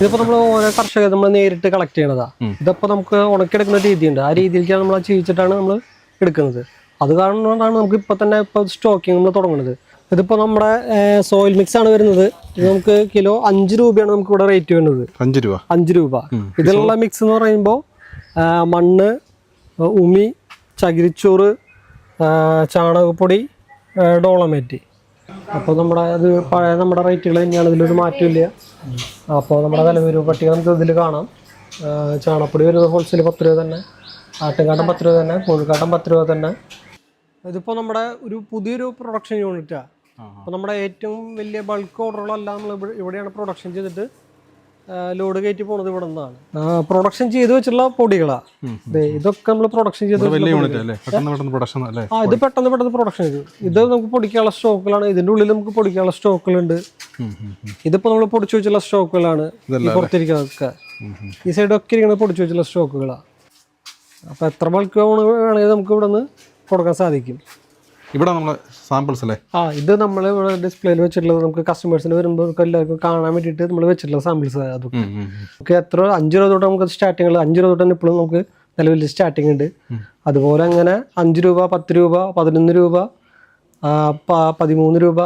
ഇതിപ്പോ നമ്മൾ ഓരോ കർഷകർ നമ്മൾ നേരിട്ട് കളക്ട് ചെയ്യണതാ. ഇതിപ്പോ നമുക്ക് ഉണക്കിയെടുക്കുന്ന രീതിയുണ്ട്. ആ രീതിയിലേക്കാണ് നമ്മൾ ചെയ്യിച്ചിട്ടാണ് നമ്മൾ എടുക്കുന്നത്. അത് കാരണമാണ് നമുക്ക് ഇപ്പൊ തന്നെ ഇപ്പൊ സ്റ്റോക്കിങ് നമ്മൾ തുടങ്ങുന്നത്. ഇതിപ്പോ നമ്മുടെ സോയിൽ മിക്സ് ആണ് വരുന്നത്. ഇത് നമുക്ക് കിലോ അഞ്ച് രൂപയാണ് നമുക്ക് ഇവിടെ റേറ്റ് വരുന്നത്. അഞ്ച് രൂപ. അഞ്ച് രൂപ. ഇതിലുള്ള മിക്സ് എന്ന് പറയുമ്പോൾ മണ്ണ് ഉമി ചകിരിച്ചോറ് ചാണകപ്പൊടി ഡോളമേറ്റ്. അപ്പോൾ നമ്മുടെ അത് പഴയ നമ്മുടെ റേറ്റുകൾ തന്നെയാണ്. ഇതിലൊരു മാറ്റമില്ല. അപ്പോൾ നമ്മുടെ തലമുറ പട്ടിക നമുക്ക് ഇതിൽ കാണാം. ചാണപ്പൊടി വരുന്നത് ഹോൾസെയിൽ പത്ത് രൂപ തന്നെ. ആട്ടുംകാട്ടം പത്ത് രൂപ തന്നെ. കോഴിക്കാട്ടം പത്ത് രൂപ തന്നെ. ഇതിപ്പോൾ നമ്മുടെ ഒരു പുതിയൊരു പ്രൊഡക്ഷൻ യൂണിറ്റാണ് അപ്പോൾ നമ്മുടെ ഏറ്റവും വലിയ ബൾക്ക് ഓർഡറുകളെല്ലാം നമ്മൾ ഇവിടെയാണ് പ്രൊഡക്ഷൻ ചെയ്തിട്ട് ലോഡ് കയറ്റി പോണത് ഇവിടെ നിന്നാണ്. പ്രൊഡക്ഷൻ ചെയ്തു വെച്ചിട്ടുള്ള പൊടികളാ. ദേ, ഇതൊക്കെ നമ്മൾ പ്രൊഡക്ഷൻ ചെയ്ത് വലിയ യൂണിറ്റ് അല്ലേ? പെട്ടെന്ന് പെട്ടെന്ന് പ്രൊഡക്ഷൻ അല്ലേ? ആ ഇത് പെട്ടെന്ന് പെട്ടെന്ന് പ്രൊഡക്ഷൻ ചെയ്തു. ഇത് നമുക്ക് പൊടിക്കാനുള്ള സ്റ്റോക്കുകളാണ് ഇതിന്റെ ഉള്ളിൽ നമുക്ക് പൊടിക്കാനുള്ള സ്റ്റോക്കുകളുണ്ട്. ഇതിപ്പോ നമ്മൾ പൊടിച്ചു വെച്ചുള്ള സ്റ്റോക്കുകളാണ് ഈ പുറത്തിരിക്കുന്നതൊക്കെ. ഈ സൈഡൊക്കെ ഇരിക്കുന്നത് പൊടിച്ചു വെച്ചുള്ള സ്റ്റോക്കുകളാണ് അപ്പൊ എത്ര ബൾക്ക് വേണമെങ്കിൽ നമുക്ക് ഇവിടെ നിന്ന് കൊടുക്കാൻ സാധിക്കും. ഇവിടെ നമ്മൾ സാമ്പിൾസ് അല്ലേ? ആ ഇത് നമ്മൾ ഇവിടെ ഡിസ്പ്ലേയിൽ വെച്ചിട്ടുള്ളത് നമുക്ക് കസ്റ്റമേഴ്സിന് വരുമ്പോൾ എല്ലാവർക്കും കാണാൻ വേണ്ടിയിട്ട് നമ്മൾ വെച്ചിട്ടുള്ള സാമ്പിൾസ് അതൊക്കെ. നമുക്ക് എത്ര അഞ്ച് രൂപ തൊട്ട് നമുക്ക് സ്റ്റാർട്ടിങ്ങൾ അഞ്ച് രൂപ തൊട്ട് ഇപ്പോഴും നമുക്ക് നിലവിൽ സ്റ്റാർട്ടിങ് ഉണ്ട്. അതുപോലെ അങ്ങനെ അഞ്ച് രൂപ പത്ത് രൂപ പതിനൊന്ന് രൂപ പതിമൂന്ന് രൂപ